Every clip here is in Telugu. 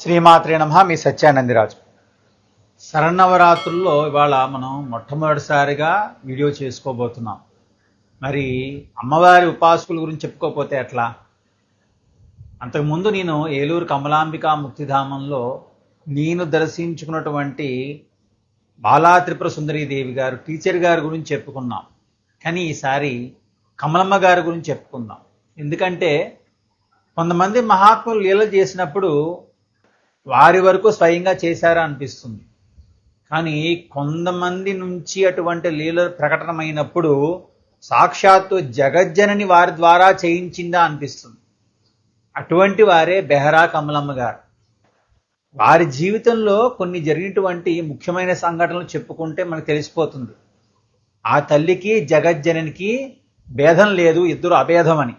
శ్రీమాత్రే నమ. మీ సత్యానందిరాజు. శరన్నవరాత్రుల్లో ఇవాళ మనం మొట్టమొదటిసారిగా వీడియో చేసుకోబోతున్నాం. మరి అమ్మవారి ఉపాసకుల గురించి చెప్పుకోకపోతే ఎట్లా? అంతకుముందు నేను ఏలూరు కమలాంబిక ముక్తిధామంలో నేను దర్శించుకున్నటువంటి బాలా త్రిపుర సుందరీదేవి గారు టీచర్ గారి గురించి చెప్పుకున్నాం. కానీ ఈసారి కమలమ్మ గారి గురించి చెప్పుకుందాం. ఎందుకంటే కొంతమంది మహాత్ములు లీలలు చేసినప్పుడు వారి వరకు స్వయంగా చేశారా అనిపిస్తుంది. కానీ కొంతమంది నుంచి అటువంటి లీల ప్రకటనమైనప్పుడు సాక్షాత్తు జగజ్జనని వారి ద్వారా చేయించిందా అనిపిస్తుంది. అటువంటి వారే బెహరా కమలమ్మ గారు. వారి జీవితంలో కొన్ని జరిగినటువంటి ముఖ్యమైన సంఘటనలు చెప్పుకుంటే మనకు తెలిసిపోతుంది. ఆ తల్లికి జగజ్జననికి భేదం లేదు ఇద్దరు అభేదం అని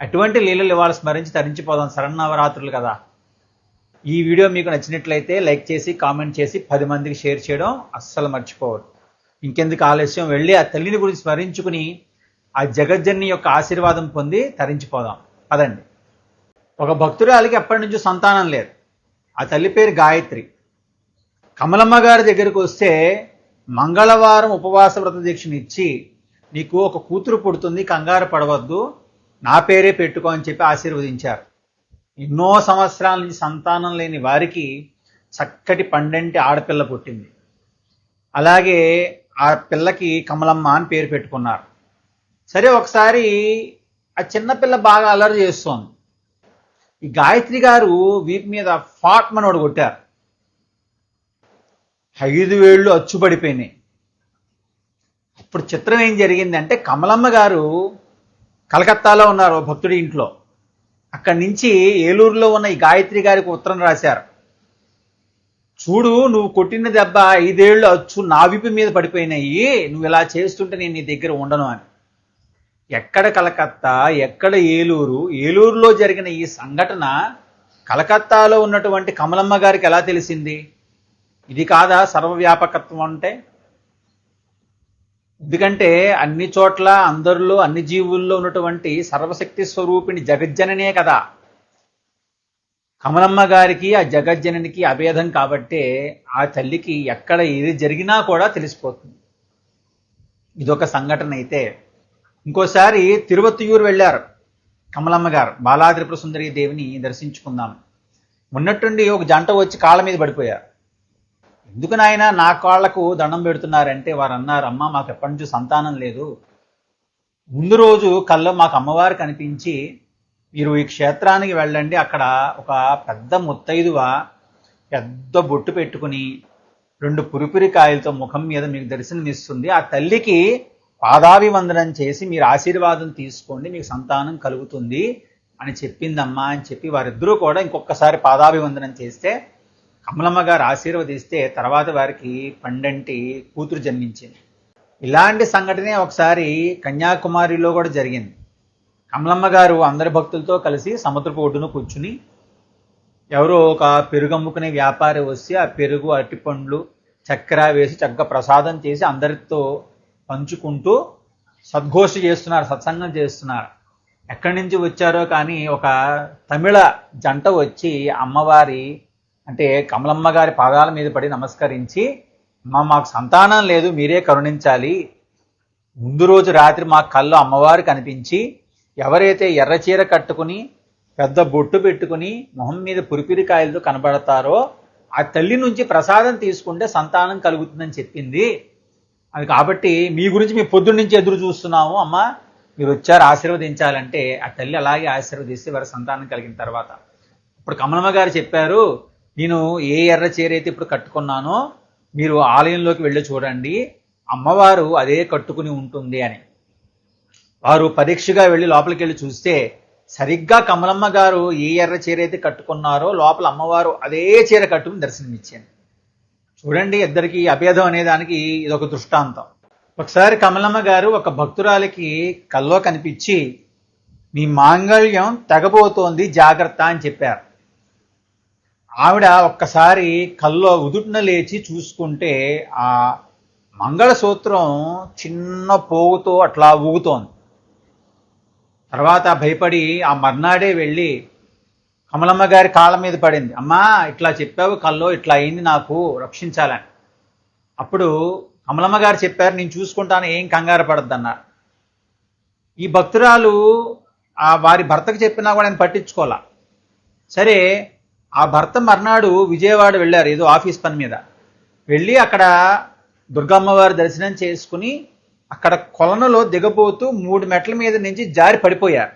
అటువంటి లీలలు ఇవాళ స్మరించి తరించిపోదాం. శరన్నవరాత్రులు కదా. ఈ వీడియో మీకు నచ్చినట్లయితే లైక్ చేసి కామెంట్ చేసి పది మందికి షేర్ చేయడం అస్సలు మర్చిపోవద్దు. ఇంకెందుకు ఆలస్యం? వెళ్ళి ఆ తల్లిని గురించి స్మరించుకుని ఆ జగజ్జన్ని యొక్క ఆశీర్వాదం పొంది తరించిపోదాం. పదండి. ఒక భక్తురాలికి ఎప్పటి నుంచో సంతానం లేదు. ఆ తల్లి పేరు గాయత్రి. కమలమ్మ గారి దగ్గరికి వస్తే మంగళవారం ఉపవాస వ్రత దీక్షను ఇచ్చి నీకు ఒక కూతురు పుడుతుంది కంగారు పడవద్దు నా పేరే పెట్టుకో అని చెప్పి ఆశీర్వదించారు. ఎన్నో సంవత్సరాల నుంచి సంతానం లేని వారికి చక్కటి పండంటి ఆడపిల్ల పుట్టింది. అలాగే ఆ పిల్లకి కమలమ్మ అని పేరు పెట్టుకున్నారు. సరే ఒకసారి ఆ చిన్నపిల్ల బాగా అల్లరి చేస్తోంది. ఈ గాయత్రి గారు వీపు మీద ఫాట్ మనోడు కొట్టారు. ఐదు వేళ్ళు అచ్చుపడిపోయినాయి అప్పుడు చిత్రం ఏం జరిగిందంటే కమలమ్మ గారు కలకత్తాలో ఉన్నారు భక్తుడి ఇంట్లో. అక్కడి నుంచి ఏలూరులో ఉన్న ఈ గాయత్రి గారికి ఉత్తరం రాశారు. చూడు నువ్వు కొట్టిన దెబ్బ ఐదేళ్ళు అచ్చు నా విపి మీద పడిపోయినాయి. నువ్వు ఇలా చేస్తుంటే నేను నీ దగ్గర ఉండను అని. ఎక్కడ కలకత్తా ఎక్కడ ఏలూరు? ఏలూరులో జరిగిన ఈ సంఘటన కలకత్తాలో ఉన్నటువంటి కమలమ్మ గారికి ఎలా తెలిసింది? ఇది కాదా సర్వవ్యాపకత్వం అంటే? ఎందుకంటే అన్ని చోట్ల అందరిలో అన్ని జీవుల్లో ఉన్నటువంటి సర్వశక్తి స్వరూపిణి జగజ్జననే కదా. కమలమ్మ గారికి ఆ జగజ్జననికి అభేదం కాబట్టే ఆ తల్లికి ఎక్కడ ఏది జరిగినా కూడా తెలిసిపోతుంది. ఇదొక సంఘటన అయితే. ఇంకోసారి తిరువత్తియూరు వెళ్ళారు కమలమ్మ గారు. బాలాత్రిపుర సుందరి దేవిని దర్శించుకుందాం. ఉన్నట్టుండి ఒక జంట వచ్చి కాళ్ళ మీద పడిపోయారు. ఎందుకు నాయన నా కాళ్ళకు దండం పెడుతున్నారంటే వారు అన్నారు అమ్మ మాకు ఎప్పటి నుంచి సంతానం లేదు. ముందు రోజు కల్లో మాకు అమ్మవారు కనిపించి మీరు ఈ క్షేత్రానికి వెళ్ళండి. అక్కడ ఒక పెద్ద ముత్తైదువ పెద్ద బొట్టు పెట్టుకుని రెండు పురిపురికాయలతో ముఖం మీద మీకు దర్శనమిస్తుంది ఆ తల్లికి పాదాభివందనం చేసి మీరు ఆశీర్వాదం తీసుకోండి మీకు సంతానం కలుగుతుంది అని చెప్పిందమ్మా అని చెప్పి వారిద్దరూ కూడా ఇంకొకసారి పాదాభివందనం చేస్తే కమలమ్మ గారు ఆశీర్వదిస్తే తర్వాత వారికి పండంటి కూతురు జన్మించింది. ఇలాంటి సంఘటనే ఒకసారి కన్యాకుమారిలో కూడా జరిగింది. కమలమ్మ గారు అందరి భక్తులతో కలిసి సముద్రపు ఒడ్డున కూర్చుని ఎవరో ఒక పెరుగు అమ్ముకునే వ్యాపారి వస్తే ఆ పెరుగు అరటిపండ్లు చక్కెర వేసి చక్కగా ప్రసాదం చేసి అందరితో పంచుకుంటూ సద్ఘోష చేస్తున్నారు సత్సంగం చేస్తున్నారు. ఎక్కడి నుంచి వచ్చారో కానీ ఒక తమిళ జంట వచ్చి అమ్మవారి అంటే కమలమ్మ గారి పాదాల మీద పడి నమస్కరించి అమ్మ మాకు సంతానం లేదు మీరే కరుణించాలి. ముందు రోజు రాత్రి మా కళ్ళు అమ్మవారు కనిపించి ఎవరైతే ఎర్రచీర కట్టుకుని పెద్ద బొట్టు పెట్టుకుని మొహం మీద పురిపిరికాయలతో కనబడతారో ఆ తల్లి నుంచి ప్రసాదం తీసుకుంటే సంతానం కలుగుతుందని చెప్పింది. అది కాబట్టి మీ గురించి మీ పొద్దు నుంచి ఎదురు చూస్తున్నాము అమ్మ మీరు వచ్చారు ఆశీర్వదించాలంటే. ఆ తల్లి అలాగే ఆశీర్వదిస్తే వారి సంతానం కలిగిన తర్వాత. ఇప్పుడు కమలమ్మ గారు చెప్పారు నేను ఏ ఎర్ర చీర అయితే ఇప్పుడు కట్టుకున్నానో మీరు ఆలయంలోకి వెళ్ళి చూడండి. అమ్మవారు అదే కట్టుకుని ఉంటుంది అని. వారు పరీక్షగా వెళ్ళి లోపలికి వెళ్ళి చూస్తే సరిగ్గా కమలమ్మ గారు ఏ ఎర్ర చీర అయితే కట్టుకున్నారో లోపల అమ్మవారు అదే చీర కట్టుకుని దర్శనమిచ్చాను చూడండి ఇద్దరికి అభేదం అనే దానికి ఇదొక దృష్టాంతం. ఒకసారి కమలమ్మ గారు ఒక భక్తురాలికి కల్లో కనిపించి మీ మాంగళ్యం తెగబోతోంది జాగ్రత్త అని చెప్పారు. ఆవిడ ఒక్కసారి కల్లో ఉదుట్న లేచి చూసుకుంటే ఆ మంగళసూత్రం చిన్న పోగుతో అట్లా ఊగుతోంది. తర్వాత భయపడి ఆ మర్నాడే వెళ్ళి కమలమ్మ గారి కాళ్ళ మీద పడింది. అమ్మా ఇట్లా చెప్పావు కల్లో ఇట్లా అయింది నాకు రక్షించాలని. అప్పుడు కమలమ్మ గారు చెప్పారు నేను చూసుకుంటాను ఏం కంగారు పడద్దన్నారు. ఈ భక్తురాలు ఆ వారి భర్తకు చెప్పినా కూడా ఆయన పట్టించుకోవాలా సరే ఆ భర్త మర్నాడు విజయవాడ వెళ్ళారు ఏదో ఆఫీస్ పని మీద. వెళ్ళి అక్కడ దుర్గమ్మవారి దర్శనం చేసుకుని అక్కడ కొలనులో దిగబోతూ మూడు మెట్ల మీద నుంచి జారి పడిపోయారు.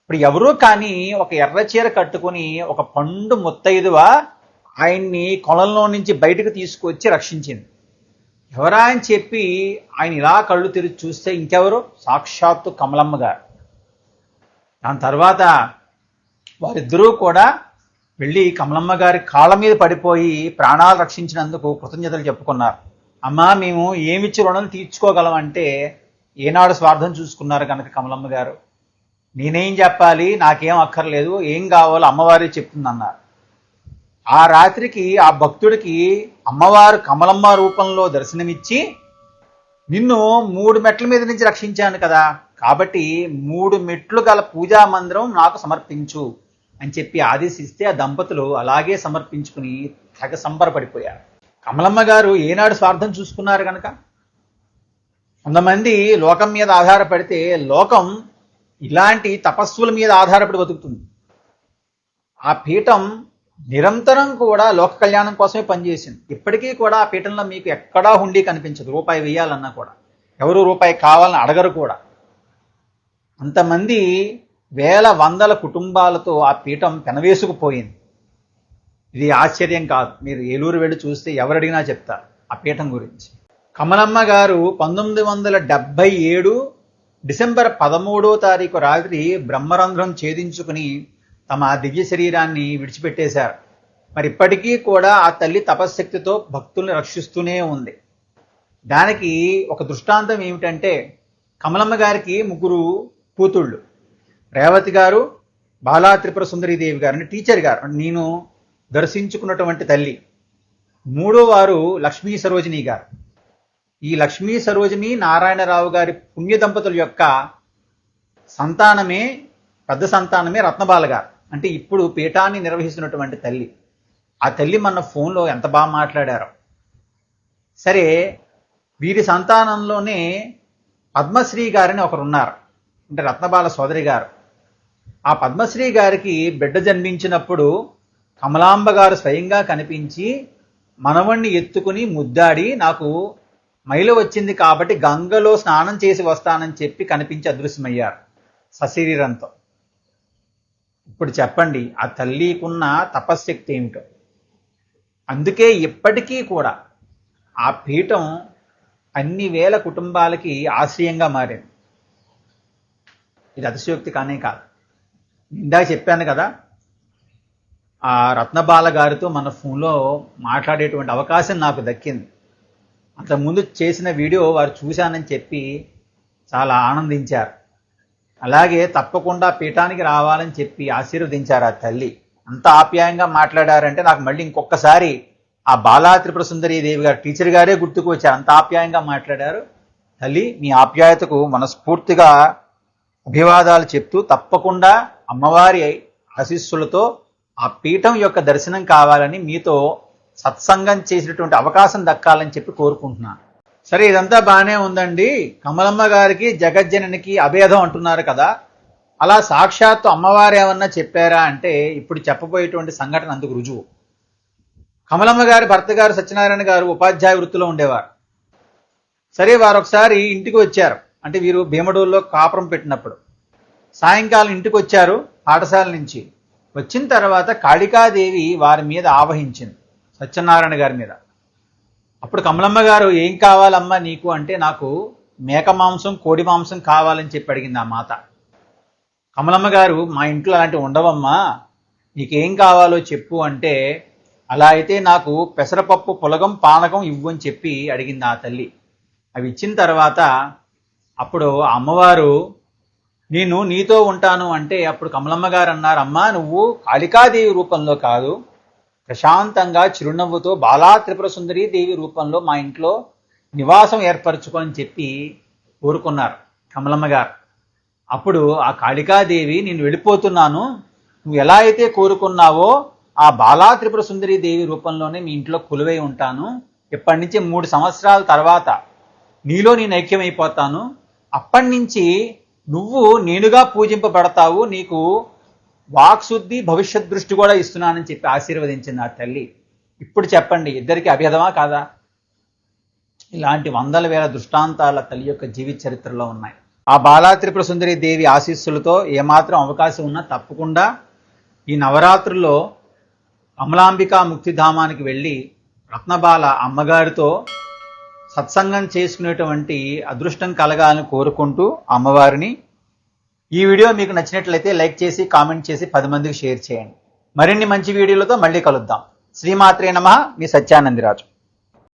ఇప్పుడు ఎవరూ కానీ ఒక ఎర్ర చీర కట్టుకుని ఒక పండు ముత్తైదువ ఆయన్ని కొలంలో నుంచి బయటకు తీసుకొచ్చి రక్షించింది. ఎవరా అని చెప్పి ఆయన ఇలా కళ్ళు తెరిచి చూస్తే ఇంకెవరు? సాక్షాత్తు కమలమ్మ గారు. దాని తర్వాత వారిద్దరూ కూడా వెళ్ళి కమలమ్మ గారి కాళ్ళ మీద పడిపోయి ప్రాణాలు రక్షించినందుకు కృతజ్ఞతలు చెప్పుకున్నారు. అమ్మా మేము ఏమిచ్చి రుణం తీర్చుకోగలం అంటే ఏనాడు స్వార్థం చూసుకున్నారు కనుక కమలమ్మ గారు. నేనేం చెప్పాలి? నాకేం అక్కర్లేదు. ఏం కావాలో అమ్మవారి చెప్తుందన్నారు. ఆ రాత్రికి ఆ భక్తుడికి అమ్మవారు కమలమ్మ రూపంలో దర్శనమిచ్చి నిన్ను మూడు మెట్ల మీద నుంచి రక్షించాను కదా. కాబట్టి మూడు మెట్లు గల పూజా మందిరం నాకు సమర్పించు. అని చెప్పి ఆదేశిస్తే ఆ దంపతులు అలాగే సమర్పించుకుని తెగ సంబరపడిపోయారు. కమలమ్మ గారు ఏనాడు స్వార్థం చూసుకున్నారు కనుక కొంతమంది లోకం మీద ఆధారపడితే లోకం ఇలాంటి తపస్సుల మీద ఆధారపడి బతుకుతుంది. ఆ పీఠం నిరంతరం కూడా లోక కళ్యాణం కోసమే పనిచేసింది. ఇప్పటికీ కూడా ఆ పీఠంలో మీకు ఎక్కడా హుండీ కనిపించదు. రూపాయి వేయాలన్నా కూడా. ఎవరు రూపాయి కావాలని అడగరు కూడా. అంతమంది వేల వందల కుటుంబాలతో ఆ పీఠం పెనవేసుకుపోయింది. ఇది ఆశ్చర్యం కాదు. మీరు ఏలూరు వెళ్ళి చూస్తే ఎవరు అడిగినా చెప్తారు ఆ పీఠం గురించి. కమలమ్మ గారు పంతొమ్మిది వందల డెబ్బై ఏడు డిసెంబర్ పదమూడో తారీఖు రాత్రి బ్రహ్మరంధ్రం ఛేదించుకుని తమ దివ్య శరీరాన్ని విడిచిపెట్టేశారు. మరి ఇప్పటికీ కూడా ఆ తల్లి తపశ్శక్తితో భక్తుల్ని రక్షిస్తూనే ఉంది. దానికి ఒక దృష్టాంతం ఏమిటంటే కమలమ్మ గారికి ముగ్గురు కూతుళ్ళు. రేవతి గారు బాలా త్రిపుర సుందరీదేవి గారు అంటే టీచర్ గారు. నేను దర్శించుకున్నటువంటి తల్లి. మూడో వారు లక్ష్మీ సరోజిని గారు. ఈ లక్ష్మీ సరోజిని నారాయణరావు గారి పుణ్య దంపతుల యొక్క సంతానమే పెద్ద సంతానమే రత్నబాల గారు. అంటే ఇప్పుడు పీఠాన్ని నిర్వహిస్తున్నటువంటి తల్లి. ఆ తల్లి మన ఫోన్లో ఎంత బాగా మాట్లాడారో. సరే వీరి సంతానంలోనే పద్మశ్రీ గారని ఒకరు ఉన్నారు అంటే రత్నబాల సోదరి గారు. ఆ పద్మశ్రీ గారికి బిడ్డ జన్మించినప్పుడు కమలాంబ గారు స్వయంగా కనిపించి మనవణ్ణి ఎత్తుకుని ముద్దాడి నాకు మైలు వచ్చింది కాబట్టి గంగలో స్నానం చేసి వస్తానని చెప్పి కనిపించి అదృశ్యమయ్యారు సశరీరంతో. ఇప్పుడు చెప్పండి ఆ తల్లికున్న తపశ్శక్తి ఏమిటో? అందుకే ఇప్పటికీ కూడా ఆ పీఠం అన్ని వేల కుటుంబాలకి ఆశ్రయంగా మారింది. ఇది అతిశయోక్తి కానే కాదు. ఇందాక చెప్పాను కదా ఆ రత్నబాల గారితో మన ఫోన్లో మాట్లాడేటువంటి అవకాశం నాకు దక్కింది. అంతకుముందు చేసిన వీడియో వారు చూశానని చెప్పి చాలా ఆనందించారు. అలాగే తప్పకుండా పీఠానికి రావాలని చెప్పి ఆశీర్వదించారు ఆ తల్లి. అంత ఆప్యాయంగా మాట్లాడారంటే నాకు మళ్ళీ ఇంకొకసారి ఆ బాలా త్రిపుర దేవి గారు టీచర్ గారే గుర్తుకు వచ్చారు. అంత ఆప్యాయంగా మాట్లాడారు. తల్లి మీ ఆప్యాయతకు మనస్ఫూర్తిగా అభివాదాలు చెప్తూ తప్పకుండా అమ్మవారి ఆశీస్సులతో ఆ పీఠం యొక్క దర్శనం కావాలని మీతో సత్సంగం చేసినటువంటి అవకాశం దక్కాలని చెప్పి కోరుకుంటున్నాను. సరే ఇదంతా బాగానే ఉందండి. కమలమ్మ గారికి జగజ్జననికి అభేదం అంటున్నారు కదా. అలా సాక్షాత్తు అమ్మవారు ఏమన్నా చెప్పారా అంటే ఇప్పుడు చెప్పబోయేటువంటి సంఘటన అందుకు రుజువు. కమలమ్మ గారి భర్త గారు సత్యనారాయణ గారు ఉపాధ్యాయ వృత్తిలో ఉండేవారు. సరే వారు ఒకసారి ఇంటికి వచ్చారు. అంటే వీరు భీమడూరులో కాపురం పెట్టినప్పుడు. సాయంకాలం ఇంటికి వచ్చారు పాఠశాల నుంచి. వచ్చిన తర్వాత కాళికాదేవి వారి మీద ఆవహించింది సత్యనారాయణ గారి మీద. అప్పుడు కమలమ్మ గారు ఏం కావాలమ్మా నీకు? అంటే నాకు మేక మాంసం కోడి మాంసం కావాలని చెప్పి అడిగింది ఆ మాత. కమలమ్మ గారు మా ఇంట్లో అలాంటివి ఉండవమ్మా నీకేం కావాలో చెప్పు అంటే అలా అయితే నాకు పెసరపప్పు పులగం పానకం ఇవ్వు అని చెప్పి అడిగింది ఆ తల్లి. అవి ఇచ్చిన తర్వాత అప్పుడు అమ్మవారు నేను నీతో ఉంటాను అంటే అప్పుడు కమలమ్మ గారు అన్నారు అమ్మా నువ్వు కాళికాదేవి రూపంలో కాదు. ప్రశాంతంగా చిరునవ్వుతో బాలా త్రిపుర సుందరీ దేవి రూపంలో మా ఇంట్లో నివాసం ఏర్పరచుకొని చెప్పి కోరుకున్నారు కమలమ్మ గారు. అప్పుడు ఆ కాళికాదేవి నేను వెళ్ళిపోతున్నాను. నువ్వు ఎలా అయితే కోరుకున్నావో ఆ బాలా త్రిపుర సుందరి దేవి రూపంలోనే మీ ఇంట్లో కొలువై ఉంటాను. ఇప్పటి నుంచి మూడు సంవత్సరాల తర్వాత నీలో నేను ఐక్యమైపోతాను. అప్పటి నుంచి నువ్వు నేనుగా పూజింపబడతావు నీకు వాక్శుద్ధి భవిష్యత్ దృష్టి కూడా ఇస్తున్నానని చెప్పి ఆశీర్వదించింది ఆ తల్లి. ఇప్పుడు చెప్పండి ఇద్దరికి అభేదమా కాదా? ఇలాంటి వందల వేల దృష్టాంతాల తల్లి యొక్క జీవిత చరిత్రలో ఉన్నాయి. ఆ బాలాత్రిపుర సుందరి దేవి ఆశీస్సులతో ఏమాత్రం అవకాశం ఉన్నా తప్పకుండా ఈ నవరాత్రుల్లో అమలాంబిక ముక్తిధామానికి వెళ్ళి రత్నబాల అమ్మగారితో సత్సంగం చేసుకునేటువంటి అదృష్టం కలగాలని కోరుకుంటూ అమ్మవారిని ఈ వీడియో మీకు నచ్చినట్లయితే లైక్ చేసి కామెంట్ చేసి పది మందికి షేర్ చేయండి. మరిన్ని మంచి వీడియోలతో మళ్ళీ కలుద్దాం. శ్రీమాత్రే నమ. మీ సత్యానందిరాజు.